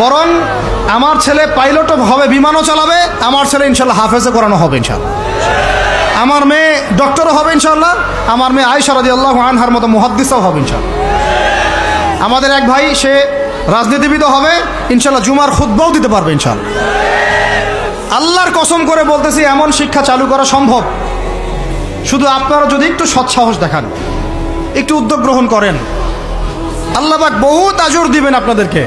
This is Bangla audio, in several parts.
বরং আমার ছেলে পাইলটও হবে, বিমানও চালাবে, আমার ছেলে ইনশাল্লাহ হাফেজে করানো হবে ইনশাল্লাহ। আমার মেয়ে ডক্টরও হবে ইনশাল্লাহ, আমার মেয়ে আয়সা রাজি আল্লাহ আনহার মতো মুহাদ্দিসও হবে ইনশাল্লাহ। আমাদের এক ভাই, সে রাজনীতিবিদও হবে, ইনশাল্লাহ জুমার খুদ্বাও দিতে পারবে ইনশাল্লাহ। আল্লাহর কসম করে বলতেছি, এমন শিক্ষা চালু করা সম্ভব। শুধু আপনারা যদি একটু সৎসাহস দেখান, একটু উদ্যোগ গ্রহণ করেন। আল্লাহবাক বহুত আজর দিবেন আপনাদেরকে।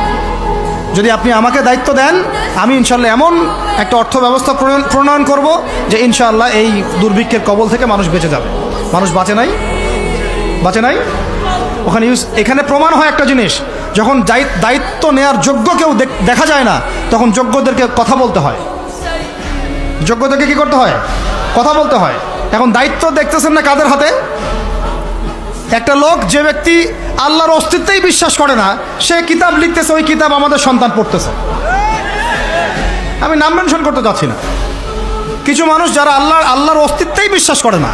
যদি আপনি আমাকে দায়িত্ব দেন, আমি ইনশাল্লাহ এমন একটা অর্থ ব্যবস্থা প্রণয়ন- করব যে ইনশাআল্লাহ এই দুর্ভিক্ষের কবল থেকে মানুষ বেঁচে যাবে। মানুষ বাঁচে নাই? বাঁচে নাই? ওখানে ইউজ এখানে প্রমাণ হয় একটা জিনিস, যখন দায়িত- দায়িত্ব নেয়ার যোগ্য কেউ দেখা যায় না, তখন যোগ্যদেরকে কথা বলতে হয়। যোগ্যদেরকে কি করতে হয়? কথা বলতে হয়। এখন দায়িত্ব দেখতেছেন না কাদের হাতে? একটা লোক যে ব্যক্তি আল্লাহর অস্তিত্বেই বিশ্বাস করে না, সে কিতাব লিখতেছে, ওই কিতাব আমাদের সন্তান পড়তেছে। আমি নাম মেনশন করতে যাচ্ছি না। কিছু মানুষ যারা আল্লাহ আল্লাহর অস্তিত্বেই বিশ্বাস করে না,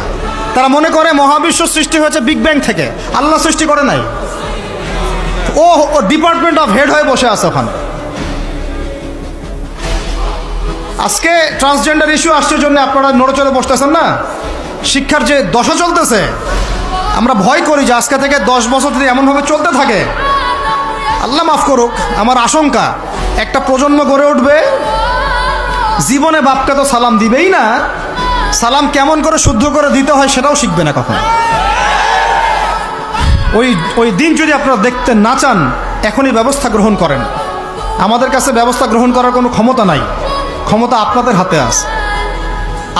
তারা মনে করে মহাবিশ্ব সৃষ্টি হয়েছে বিগ ব্যাং থেকে। আল্লাহ সৃষ্টি করে নাই। ও ডিপার্টমেন্ট অফ হেড হয়ে বসে আছে ওখানে। আজকে ট্রান্সজেন্ডার ইস্যু আসছে জন্য আপনারা নড়েচড়ে বসতেছেন না? শিক্ষার যে দশা চলতেছে আমরা ভয় করি যে আজকে থেকে দশ বছর যদি এমনভাবে চলতে থাকে। আল্লাহ মাফ করুক, আমার আশঙ্কা, একটা প্রজন্ম গড়ে উঠবে, জীবনে বাপকে তো সালাম দিবেই না। সালাম কেমন করে শুদ্ধ করে দিতে হয় সেটাও শিখবে না কখন। ওই ওই দিন যদি আপনারা দেখতে না চান, এখনই ব্যবস্থা গ্রহণ করেন। আমাদের কাছে ব্যবস্থা গ্রহণ করার কোনো ক্ষমতা নাই। ক্ষমতা আপনাদের হাতে আছে।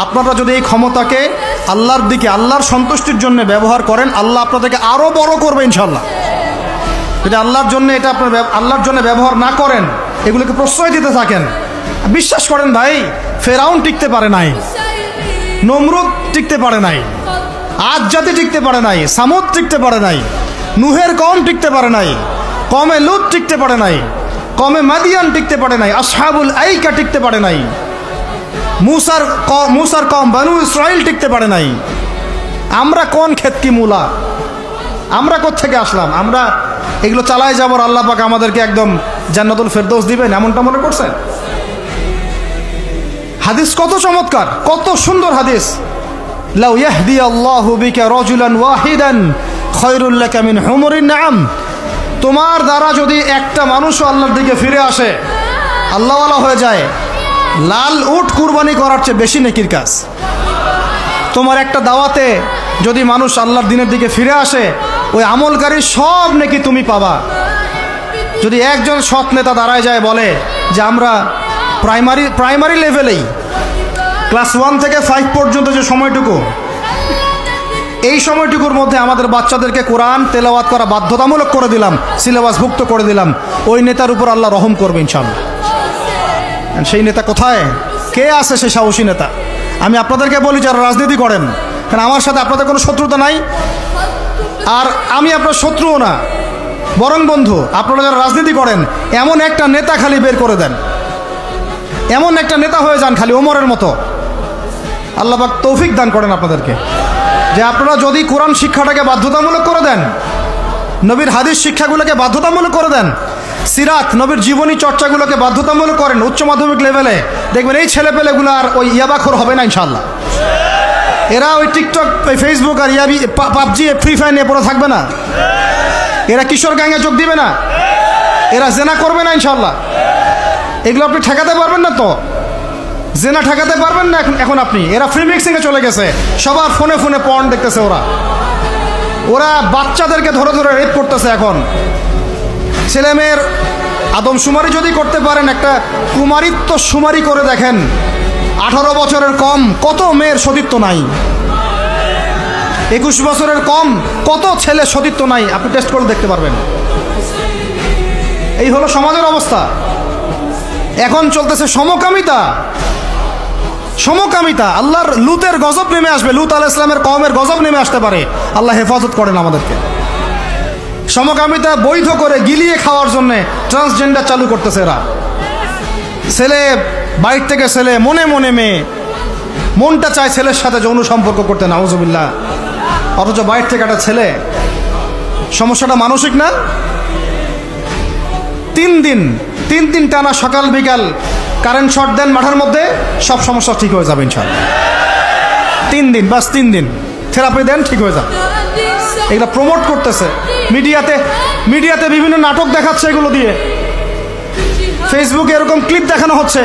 আপনারা যদি এই ক্ষমতাকে আল্লাহর দিকে, আল্লাহর সন্তুষ্টির জন্য ব্যবহার করেন, আল্লাহ আপনাদেরকে আরও বড় করবে ইনশাল্লাহ যদি আল্লাহর জন্য এটা আপনার আল্লাহর জন্য ব্যবহার না করেন, এগুলোকে প্রশ্রয় দিতে থাকেন। বিশ্বাস করেন ভাই, ফেরাউন টিকতে পারে নাই, নমরুদ টিকতে পারে নাই আজ জাতি টিকতে পারে নাই, সামুদ টিকতে পারে নাই, নুহের কম টিকতে পারে নাই, কমে লুত টিকতে পারে নাই, কমে মাদিয়ান টিকতে পারে নাই, আসহাবুল আইকা টিকতে পারে নাই মুসার মুসার কম, বানু ইসরাইল টিকতে পারে নাই। আমরা কোন ক্ষেতকি মূলা? আমরা থেকে আসলাম? আমরা এগুলো চালায় যাবার আল্লাহ পাক আমাদেরকে একদম জান্নাতুল ফেরদৌস দিবেন, এমনটা মনে করছেন হাদিস কত চমৎকার, কত সুন্দর হাদিস। লাউ ইয়াহদি আল্লাহু বিকা রাজুলান ওয়াহিদান, খায়রুল মিন হুমুরিন নাম তোমার দ্বারা যদি একটা মানুষও আল্লাহর দিকে ফিরে আসে, আল্লাহওয়ালা হয়ে যায়। লাল উট কুরবানি করার চেয়ে বেশি নেকির কাজ। তোমার একটা দাওয়াতে যদি মানুষ আল্লাহর দিনের দিকে ফিরে আসে, ওই আমলকারী সব নাকি তুমি পাবা। যদি একজন সৎ নেতা দাঁড়ায় যায় বলে যে, আমরা প্রাইমারি প্রাইমারি লেভেলেই, ক্লাস ওয়ান থেকে ফাইভ পর্যন্ত যে সময়টুকু, এই সময়টুকুর মধ্যে আমাদের বাচ্চাদেরকে কোরআন তেলাওয়াত করা বাধ্যতামূলক করে দিলাম, সিলেবাসভুক্ত করে দিলাম, ওই নেতার উপর আল্লাহ রহম করবে ইনশাল্লাহ সেই নেতা কোথায়? কে আছে সেই সাহসী নেতা? আমি আপনাদেরকে বলি যারা রাজনীতি করেন, কারণ আমার সাথে আপনাদের কোনো শত্রুতা নাই। আর আমি আপনার শত্রুও না। বরং বন্ধু, আপনারা যারা রাজনীতি করেন, এমন একটা নেতা খালি বের করে দেন। এমন একটা নেতা হয়ে যান খালি ওমরের মতো। আল্লাহবাক তৌফিক দান করেন আপনাদেরকে। যে আপনারা যদি কোরআন শিক্ষাটাকে বাধ্যতামূলক করে দেন, নবীর হাদিস শিক্ষাগুলোকে বাধ্যতামূলক করে দেন সিরাত নবীর জীবনী চর্চাগুলোকে বাধ্যতামূলক করেন উচ্চ মাধ্যমিক লেভেলে। দেখবেন এই ছেলেপেলেগুলো আর ওই ইয়াবাখর হবে না ইনশাল্লাহ এরা ওই টিকটক, ওই ফেসবুক আর ইয়াবি পাবজি ফ্রি ফায়ার নিয়ে পড়ে থাকবে না। এরা কিশোর গ্যাংয়ে যোগ দিবে না। এরা জেনা করবে না ইনশাল্লাহ এগুলো আপনি ঠেকাতে পারবেন না তো? জেনা ঠেকাতে পারবেন না এখন এখন আপনি? এরা ফ্রি মিক্সিংয়ে চলে গেছে। সবার ফোনে ফোনে পর্ন দেখতেছে ওরা। ওরা বাচ্চাদেরকে ধরে ধরে রেপ করতেছে এখন। ছেলে মেয়ের আদমশুমারি যদি করতে পারেন, একটা কুমারিত্ব সুমারি করে দেখেন। আঠারো বছরের কম, কত মেয়ের সতীত্ব নাই। একুশ বছরের কম, কত ছেলে সতীত্ব নাই, আপনি টেস্ট করে দেখতে পারবেন। এই হলো সমাজের অবস্থা। এখন চলতেছে সমকামিতা। সমকামিতা, আল্লাহর লুতের গজব নেমে আসবে। লুত আল ইসলামের কমের গজব নেমে আসতে পারে। আল্লাহ হেফাজত করেন আমাদেরকে। সমকামিতা বৈধ করে গিলিয়ে খাওয়ার জন্য ট্রান্সজেন্ডার চালু করতেছে এরা। ছেলে বাইর থেকে ছেলে, মনে মনে মেয়ে। মনটা চায় ছেলের সাথে যৌন সম্পর্ক করতে, নাউজুবিল্লাহ। অথচ বাইর থেকে একটা ছেলে, সমস্যাটা মানসিক না? তিন দিন তিন দিন টানা সকাল, বিকাল কারেন্ট শর্ট দেন মাঠের মধ্যে, সব সমস্যা ঠিক হয়ে যাবে ইনশাল্লাহ তিন দিন, বাস তিন দিন। থেরাপি দেন, ঠিক হয়ে যাবে। এগুলো প্রমোট করতেছে। মিডিয়াতে মিডিয়াতে বিভিন্ন নাটক দেখাচ্ছে এগুলো দিয়ে। ফেসবুকে এরকম ক্লিপ দেখানো হচ্ছে।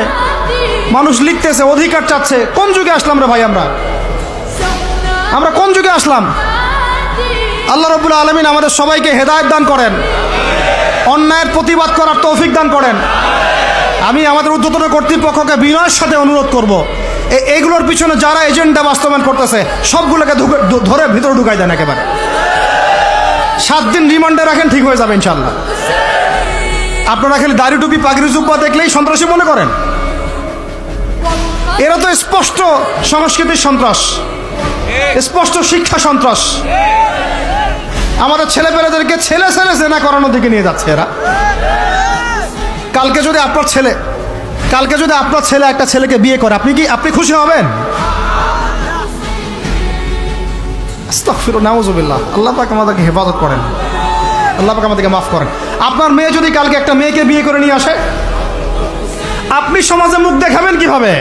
মানুষ লিখতেছে, অধিকার চাচ্ছে। কোন যুগে আসলাম রে ভাই আমরা? আমরা কোন যুগে আসলাম? আল্লাহ রবুল্লা আলমিন আমাদের সবাইকে হেদায়ত দান করেন। অন্যায়ের প্রতিবাদ করার তৌফিক দান করেন। আমি আমাদের উদ্যোতন কর্তৃপক্ষকে বিনয়ের সাথে অনুরোধ করব। এইগুলোর পিছনে যারা এজেন্ডা বাস্তবায়ন করতেছে, সবগুলোকে ধরে ভিতরে ঢুকাই দেন একেবারে। সাত দিন রিমান্ডে রাখেন, ঠিক হয়ে যাবে ইনশাল্লাহ আপনারা খালি দাড়ি টুপি, পাগড়ি জুব্বা দেখলেই সন্ত্রাসী মনে করেন। এরা তো স্পষ্ট সংস্কৃতির সন্ত্রাস, স্পষ্ট শিক্ষা সন্ত্রাস। আমাদের ছেলেপেলেদেরকে ছেলে ছেলে জেনা করানোর দিকে নিয়ে যাচ্ছে এরা। কালকে যদি আপনার ছেলে, কালকে যদি আপনার ছেলে একটা ছেলেকে বিয়ে করে, আপনি কি, আপনি খুশি হবেন? আস্তাগফিরু নাউজুবিল্লাহ। আল্লাহ পাক আমাদেরকে হেফাজত করেন। আল্লাহ পাক আমাদেরকে মাফ করেন। আপনার মেয়ে যদি কালকে একটা মেয়েকে বিয়ে করে নিয়ে আসে, আপনি সমাজে মুখ দেখাবেন কীভাবে?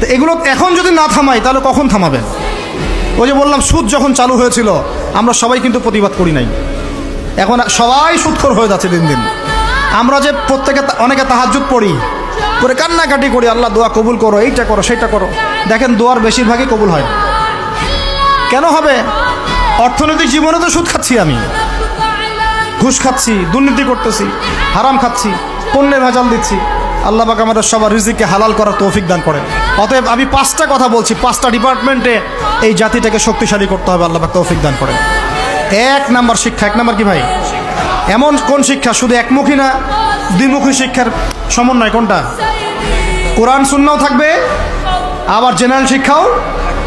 তো এগুলো এখন যদি না থামাই তাহলে কখন থামাবেন? ওই যে বললাম, সুদ যখন চালু হয়েছিল, আমরা সবাই কিন্তু প্রতিবাদ করি নাই। এখন সবাই সুদখোর হয়ে যাচ্ছে দিন দিন। আমরা যে প্রত্যেকে অনেকে তাহাজুদ পড়ি, করে কান্নাকাটি করি, আল্লাহ দোয়া কবুল করো, এইটা করো, সেইটা করো। দেখেন, দোয়ার বেশিরভাগই কবুল হয়। কেন হবে? অর্থনৈতিক জীবনে তো সুদ খাচ্ছি আমি। ঘুষ খাচ্ছি, দুর্নীতি করতেছি, হারাম খাচ্ছি পণ্যে ভেজাল দিচ্ছি। আল্লাহ পাক আমাদের সবার রিজিককে হালাল করার তৌফিক দান করেন। অতএব আমি পাঁচটা কথা বলছি, পাঁচটা ডিপার্টমেন্টে এই জাতিটাকে শক্তিশালী করতে হবে, আল্লাহ পাক তৌফিক দান করেন। এক নাম্বার শিক্ষা, এক নাম্বার কি ভাই? এমন কোন শিক্ষা? শুধু একমুখী না, দ্বিমুখী শিক্ষার সমন্বয় কোনটা? কোরআন, সুন্নাও থাকবে, আবার জেনারেল শিক্ষাও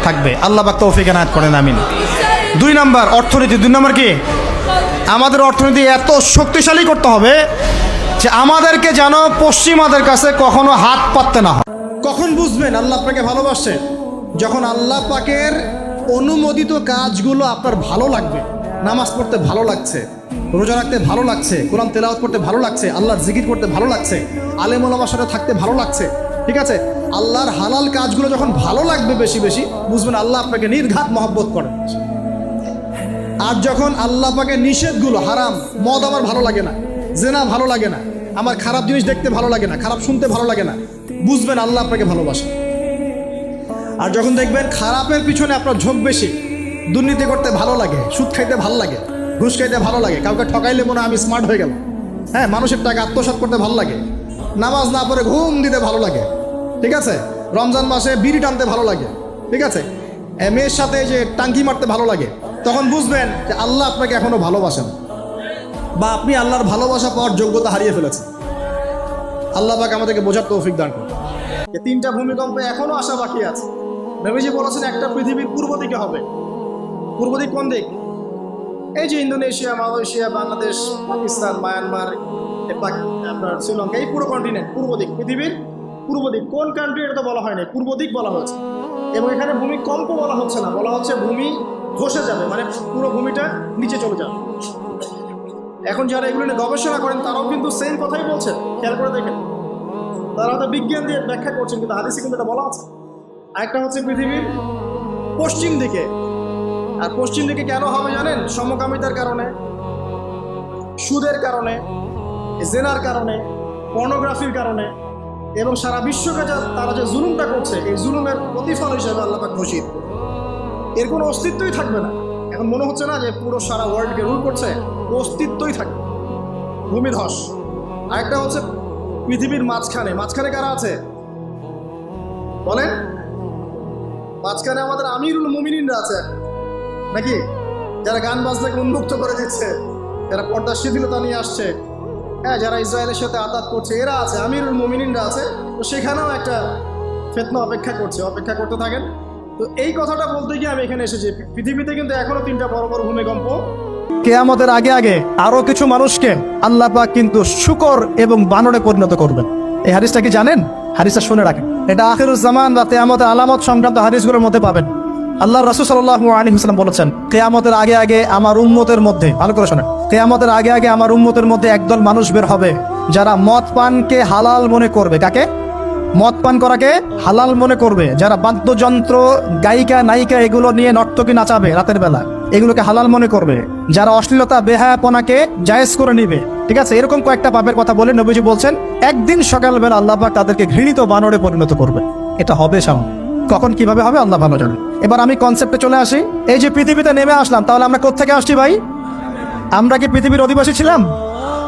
থাকবে। আল্লাহ পাক তৌফিক এনায়ত করেন, আমিন। দুই নাম্বার, অর্থনীতি। দুই নাম্বার কি? আমাদের অর্থনীতি এত শক্তিশালী করতে হবে যে আমাদেরকে যেন পশ্চিমাদের কাছে কখনো হাত পাততে না হয়। কখন বুঝবেন? আল্লাহ আপনাকে ভালোবাসে। যখন আল্লাহ পাকের অনুমোদিত কাজগুলো আপনার ভালো লাগবে। নামাজ পড়তে ভালো লাগছে। রোজা রাখতে ভালো লাগছে। কোরআন তেলাওয়াত করতে ভালো লাগছে। আল্লাহর জিকির করতে ভালো লাগছে। আলেম ওলামার সাথে থাকতে ভালো লাগছে। ঠিক আছে? আল্লাহর হালাল কাজগুলো যখন ভালো লাগবে বেশি বেশি, বুঝবেন আল্লাহ আপনাকে নির্ঘাত মহব্বত করেন। আর যখন আল্লাহ পাকে নিষেধগুলো, হারাম, মদ আমার ভালো লাগে না, জেনা ভালো লাগে না, আমার খারাপ জিনিস দেখতে ভালো লাগে না, খারাপ শুনতে ভালো লাগে না, বুঝবেন আল্লাহ আপনাকে ভালোবাসে আর যখন দেখবেন খারাপের পিছনে আপনার ঝোঁক বেশি, দুর্নীতি করতে ভালো লাগে, সুদ খাইতে ভালো লাগে, ঘুষ খাইতে ভালো লাগে, কাউকে ঠকাইলে মনে আমি স্মার্ট হয়ে গেলাম। হ্যাঁ মানুষের টাকা আত্মসাৎ করতে ভালো লাগে, নামাজ না পড়ে ঘুম দিতে ভালো লাগে। ঠিক আছে? রমজান মাসে বিড়ি টানতে ভালো লাগে, ঠিক আছে? মেয়ের সাথে যে টাঙ্কি মারতে ভালো লাগে, তখন বুঝবেন যে আল্লাহ আপনাকে এখনও ভালোবাসেন। বা আপনি আল্লাহর ভালোবাসা পাওয়ার যোগ্যতা হারিয়ে ফেলেছেন। আল্লাহ পাক আমাদেরকে বোঝার তৌফিক দান করুন। এই তিনটা ভূমিকম্পে এখনও আশা বাকি আছে। নবীজি বলেছেন একটা পৃথিবীর পূর্ব দিকে হবে। পূর্ব দিক কোন দিক? এই যে Indonesia, Malaysia, Bangladesh, Pakistan, Myanmar আপনার শ্রীলঙ্কা, এই পুরো কন্টিনেন্ট পূর্ব দিক, পৃথিবীর পূর্ব দিক। কোন কান্ট্রি এটা তো বলা হয়নি পূর্ব দিক বলা হয়েছে। এবং এখানে ভূমি ভূমিকম্প বলা হচ্ছে না, বলা হচ্ছে ভূমি ধসে যাবে মানে পুরো ভূমিটা নিচে চলে যাবে। এখন যারা এগুলো নিয়ে গবেষণা করেন, তারাও কিন্তু সেম কথাই বলছে। খেয়াল করে দেখেন। তারা হয়তো বিজ্ঞান দিয়ে ব্যাখ্যা করছেন, কিন্তু হাদিসে কিন্তু এটা বলা আছে। আরেকটা হচ্ছে পৃথিবীর পশ্চিম দিকে। আর পশ্চিম দিকে কেন হবে জানেন? সমকামিতার কারণে, সুদের কারণে, জেনার কারণে পর্নোগ্রাফির কারণে। এবং সারা বিশ্বকে যা তারা যে জুলুমটা করছে, এই জুলুমের প্রতিফল হিসেবে আল্লাপাক ঘোষিত এর কোনো অস্তিত্বই থাকবে না। এখন মনে হচ্ছে না যে পুরো সারা ওয়ার্ল্ডকে রুল করছে, অস্তিত্বই থাকবে। ভূমিধস। আরেকটা হচ্ছে পৃথিবীর মাঝখানে। মাঝখানে কারা আছে? বলেন। মাঝখানে আমাদের আমিরুল মুমিনিনরা আছে। নাকি? যারা গান বাজনাকে উন্মুক্ত করে দিচ্ছে, যারা পর্দার শিথিলতা নিয়ে আসছে। হ্যাঁ যারা ইসরায়েলের সাথে আতাত করছে, এরা আছে, আমিরুল মুমিনিনরা আছে, তো সেখানেও একটা ফেতনা অপেক্ষা করছে, অপেক্ষা করতে থাকেন। তো এই কথাটা বলতে গিয়ে আমি এখানে এসেছি। পৃথিবীতে কিন্তু এখনও তিনটা বড় বড় ভূমিকম্প। কেয়ামতের আগে আগে আরও কিছু মানুষকে আল্লাহ পাক কিন্তু শুকর এবং বানরে পরিণত করবেন। এই হারিসটা কি জানেন? হারিসটা শুনে রাখেন। এটা আখিরুজ জামান বা কেয়ামতের আলামত সংক্রান্ত হাদিসগুলোর মধ্যে পাবেন। আল্লাহ রসুল সাল্লাহ আলী বলেছেন, কেয়ামতের আগে আগে আমার উম্মতের মধ্যে ভালো করে শোনেন, কেয়ামতের আগে আগে আমার উম্মতের মধ্যে একদল মানুষ বের হবে, যারা মদ পানকে হালাল মনে করবে। কাকে? মদ পান করাকে হালাল মনে করবে, যারা বাদ্যযন্ত্র, গায়িকা, নায়িকা এগুলো নিয়ে নর্তকী নাচাবে রাতের বেলা, এগুলোকে হালাল মনে করবে। যারা অশ্লীলতা, বেহায়াপনাকে জায়েজ করে নিবে। ঠিক আছে? এরকম কয়েকটা পাপের কথা বলে নবীজি বলছেন, একদিন সকালবেলা আল্লাহ পাক তাদেরকে ঘৃণিত বানরে পরিণত করবে। এটা হবে সামনে কখন কীভাবে হবে, আল্লাহ ভালো জানে। এবার আমি কনসেপ্টে চলে আসি। এই যে পৃথিবীতে নেমে আসলাম, তাহলে আমরা কোথেকে আসছি ভাই? আমরা কি পৃথিবীর অধিবাসী ছিলাম?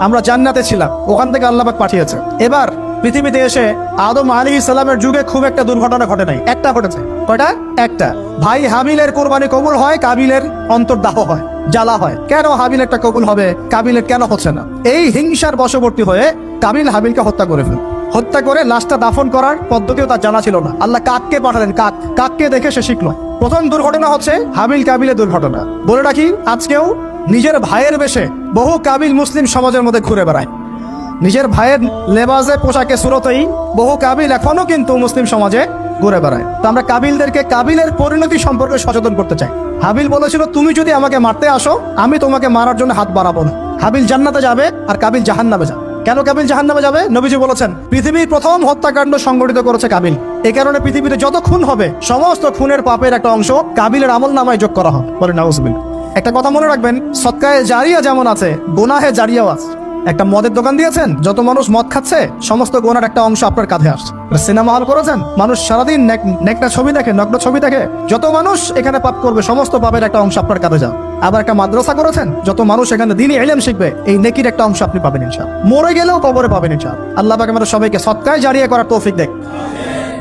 আমরা জান্নাতে ছিলাম, ওখান থেকে আল্লাহ পাঠিয়েছে। এবার পৃথিবীতে এসে আদম আলী ইসলামের যুগে খুব একটা দুর্ঘটনা ঘটে নাই। একটা ঘটেছে। কয়টা? একটা। ভাই হাবিলের কোরবানি কবুল হয়, কাবিলের অন্তর্দাহ হয়, জ্বালা হয়। কেন হাবিল একটা কবুল হবে, কাবিলের কেন হচ্ছে না? এই হিংসার বশবর্তী হয়ে কাবিল হাবিলকে হত্যা করে ফেল হত্যা করে লাশটা দাফন করার পদ্ধতিও তার জানা ছিল না। আল্লাহ কাককে পাঠালেন, কাক। কাককে দেখে সে শিখলো। প্রথম দুর্ঘটনা হচ্ছে হাবিল কাবিলের দুর্ঘটনা। বলে রাখি, আজকেও নিজের ভাইয়ের বেশে বহু কাবিল মুসলিম সমাজের মধ্যে ঘুরে বেড়ায়। নিজের ভাইয়ের লেবাজে পোশাকে সুরতেই বহু কাবিল এখনও কিন্তু মুসলিম সমাজে ঘুরে বেড়ায়। তো আমরা কাবিলদেরকে কাবিলের পরিণতি সম্পর্কে সচেতন করতে চাই। হাবিল বলেছিল, তুমি যদি আমাকে মারতে আসো, আমি তোমাকে মারার জন্য হাত বাড়াবো না। হাবিল জান্নাতে যাবে আর কাবিল জাহান্নামে যাবে। কেন কাবিল জাহান্নামে যাবে? নবীজি বলেছেন, পৃথিবীর প্রথম হত্যাকাণ্ড সংগঠিত করেছে কাবিল। এই কারণে পৃথিবীতে যত খুন হবে, সমস্ত খুনের পাপের একটা অংশ কাবিলের আমল নামায় যোগ করা হবে বলে নাউজবিল একটা কথা মনে রাখবেন, সৎকায়ে জারিয়া যেমন আছে, গোনাহে জারিয়াও আছে। একটা মদের দোকান দিয়েছেন, যত মানুষ মদ খাচ্ছে, সমস্ত গোনার একটা অংশ আপনার কাঁধে আসছে। সিনেমা হল করেছেন, মানুষ সারাদিন ছবি দেখে, নগ্ন ছবি দেখে, যত মানুষ এখানে পাপ করবে, সমস্ত পাপের একটা অংশ আপনার কাঁধে যান আবার একটা মাদ্রাসা করেছেন? যত মানুষ এখানে দিনই এলেম শিখবে, এই নেকির একটা অংশ আপনি পাবেন ইনশাল মরে গেলেও কবরে পাবেন ইনশাল আল্লাহ পাকে আমাদের সবাইকে সৎকায় জারিয়া করার তৌফিক দেখ।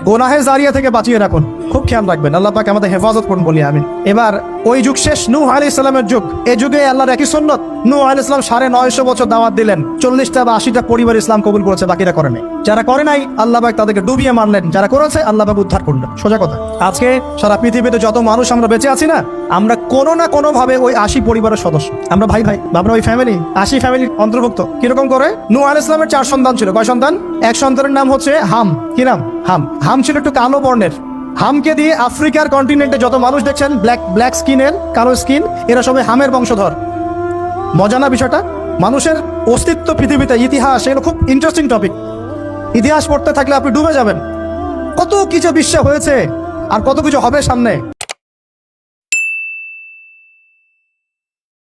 গোনাহে জারিয়া থেকে বাঁচিয়ে রাখুন। খুব খেয়াল রাখবেন, আল্লাহ পাক আমাদের হেফাজত করুন বলি আমি এবার ওই যুগ শেষ, নূহ আলী ইসলামের যুগ। এই যুগে আল্লাহর একই সন্ন্যত নূহ আলী ইসলাম সাড়ে নয়শো বছর দাওয়াত দিলেন। চল্লিশটা বা আশিটা পরিবার ইসলাম কবুল করেছে, বাকিরা করে নাই। যারা করে নাই, আল্লাহ পাক তাদেরকে ডুবিয়ে মারলেন। যারা করেছে, আল্লাহ পাক উদ্ধার করলেন। সোজা কথা। আজকে সারা পৃথিবীতে যত মানুষ আমরা বেঁচে আছি না, আমরা কোনো না কোনো ভাবে ওই আশি পরিবারের সদস্য। আমরা ভাই ভাই আমরা ওই ফ্যামিলি আশি ফ্যামিলির অন্তর্ভুক্ত। কীরকম করে? নূহ আলী ইসলামের চার সন্তান ছিল। কয় সন্তান? এক সন্তানের নাম হচ্ছে হাম। কি নাম? হাম। হাম ছিল একটু কালো বর্ণের। হামকে দিয়ে আফ্রিকার কন্টিনেন্টে যত মানুষ দেখছেন ব্ল্যাক ব্ল্যাক স্কিনের কালো স্কিন এরা সবাই হামের বংশধর। মজা না বিষয়টা? মানুষের অস্তিত্ব পৃথিবীতে, ইতিহাস, এগুলো খুব ইন্টারেস্টিং টপিক ইতিহাস পড়তে থাকলে আপনি ডুবে যাবেন। কত কিছু বিশ্ব হয়েছে, আর কত কিছু হবে সামনে।